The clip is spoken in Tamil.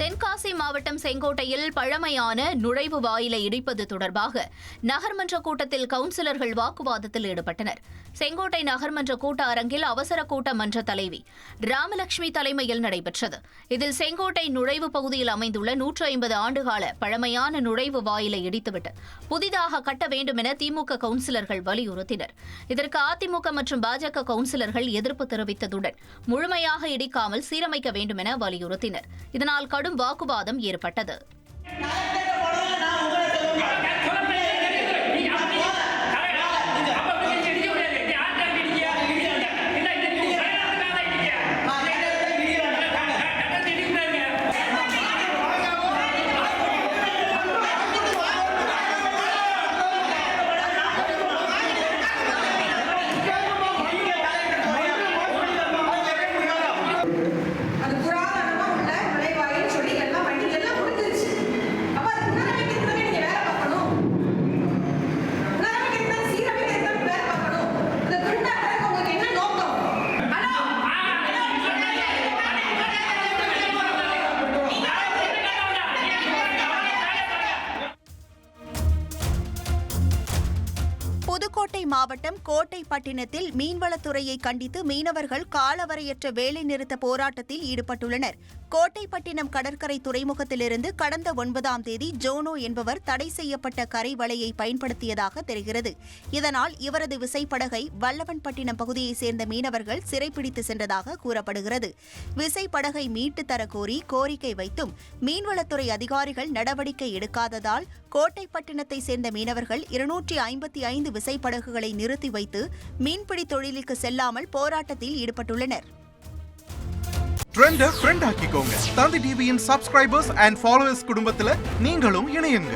தென்காசி மாவட்டம் செங்கோட்டையில் பழமையான நுழைவு வாயிலை இடிப்பது தொடர்பாக நகர்மன்ற கூட்டத்தில் கவுன்சிலர்கள் வாக்குவாதத்தில் ஈடுபட்டனர். செங்கோட்டை நகர்மன்ற கூட்ட அரங்கில் அவசர கூட்ட மன்ற தலைவி ராமலட்சுமி தலைமையில் நடைபெற்றது. இதில் செங்கோட்டை நுழைவு பகுதியில் அமைந்துள்ள நூற்று ஐம்பது ஆண்டுகால பழமையான நுழைவு வாயிலை இடித்துவிட்டு புதிதாக கட்ட வேண்டும் என திமுக கவுன்சிலர்கள் வலியுறுத்தினர். இதற்கு அதிமுக மற்றும் பாஜக கவுன்சிலர்கள் எதிர்ப்பு தெரிவித்ததுடன் முழுமையாக இடிக்காமல் சீரமைக்க வேண்டும் என வலியுறுத்தினர். இதனால் கடும் வாக்குவாதம் ஏற்பட்டது. புதுக்கோட்டை மாவட்டம் கோட்டைப்பட்டினத்தில் மீன்வளத்துறையை கண்டித்து மீனவர்கள் காலவரையற்ற வேலைநிறுத்த போராட்டத்தில் ஈடுபட்டுள்ளனர். கோட்டைப்பட்டினம் கடற்கரை துறைமுகத்திலிருந்து கடந்த ஒன்பதாம் தேதி ஜோனோ என்பவர் தடை செய்யப்பட்ட கரை வலையை பயன்படுத்தியதாக தெரிகிறது. இதனால் இவரது விசைப்படகை வல்லவன்பட்டினம் பகுதியைச் சேர்ந்த மீனவர்கள் சிறைப்பிடித்து சென்றதாக கூறப்படுகிறது. விசைப்படகை மீட்டு தர கோரி கோரிக்கை வைத்தும் மீன்வளத்துறை அதிகாரிகள் நடவடிக்கை எடுக்காததால் கோட்டைப்பட்டினத்தை சேர்ந்த மீனவர்கள் இருநூற்றி ஐம்பத்தி ஐந்து விசைப்படகுகளை நிறுத்தி வைத்து மீன்பிடி தொழிலுக்கு செல்லாமல் போராட்டத்தில் ஈடுபட்டுள்ளனர். ட்ரெண்ட ஆக்கிக்கோங்க. தந்தி டிவியின் சப்ஸ்கிரைபர்ஸ் அண்ட் ஃபாலோவர்ஸ் குடும்பத்தில் நீங்களும் இணையுங்க.